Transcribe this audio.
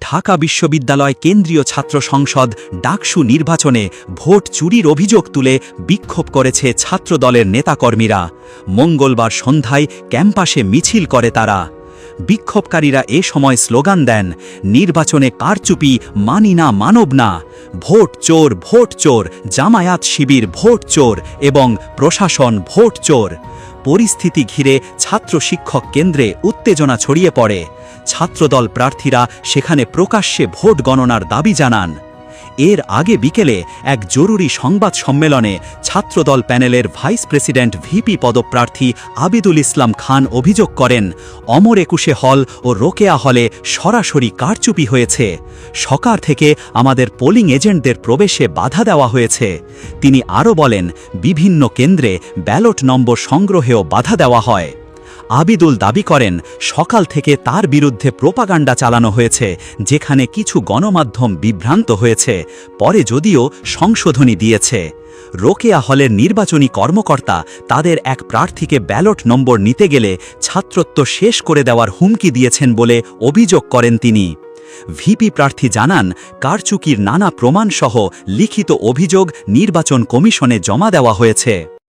ঢাকা বিশ্ববিদ্যালয় কেন্দ্রীয় ছাত্র সংসদ ডাকসু নির্বাচনে ভোট চুরির অভিযোগ তুলে বিক্ষোভ করেছে ছাত্রদলের নেতাকর্মীরা। মঙ্গলবার সন্ধ্যায় ক্যাম্পাসে মিছিল করে তারা। বিক্ষোভকারীরা এ সময় স্লোগান দেন, নির্বাচনে কারচুপি মানি না মানব না, ভোট চোর ভোট চোর, জামায়াত শিবির ভোট চোর এবং প্রশাসন ভোট চোর। পরিস্থিতি ঘিরে ছাত্র শিক্ষক কেন্দ্রে উত্তেজনা ছড়িয়ে পড়ে। ছাত্রদল প্রার্থীরা সেখানে প্রকাশ্যে ভোট গণনার দাবি জানান। এর আগে বিকেলে এক জরুরি সংবাদ সম্মেলনে ছাত্রদল প্যানেলের ভাইস প্রেসিডেন্ট ভিপি পদপ্রার্থী আবিদুল ইসলাম খান অভিযোগ করেন, অমর একুশে হল ও রোকেয়া হলে সরাসরি কারচুপি হয়েছে। সকার থেকে আমাদের পোলিং এজেন্টদের প্রবেশে বাধা দেওয়া হয়েছে। তিনি আরও বলেন, বিভিন্ন কেন্দ্রে ব্যালট নম্বর সংগ্রহেও বাধা দেওয়া হয়। আবিদুল দাবি করেন, সকাল থেকে তার বিরুদ্ধে প্রোপাগান্ডা চালানো হয়েছে, যেখানে কিছু গণমাধ্যম বিভ্রান্ত হয়েছে, পরে যদিও সংশোধনী দিয়েছে। রোকেয়া হলের নির্বাচনী কর্মকর্তা তাদের এক প্রার্থীকে ব্যালট নম্বর নিতে গেলে ছাত্রত্ব শেষ করে দেওয়ার হুমকি দিয়েছেন বলে অভিযোগ করেন তিনি। ভিপি প্রার্থী জানান কারচুকির নানা প্রমাণসহ লিখিত অভিযোগ নির্বাচন কমিশনে জমা দেওয়া হয়েছে।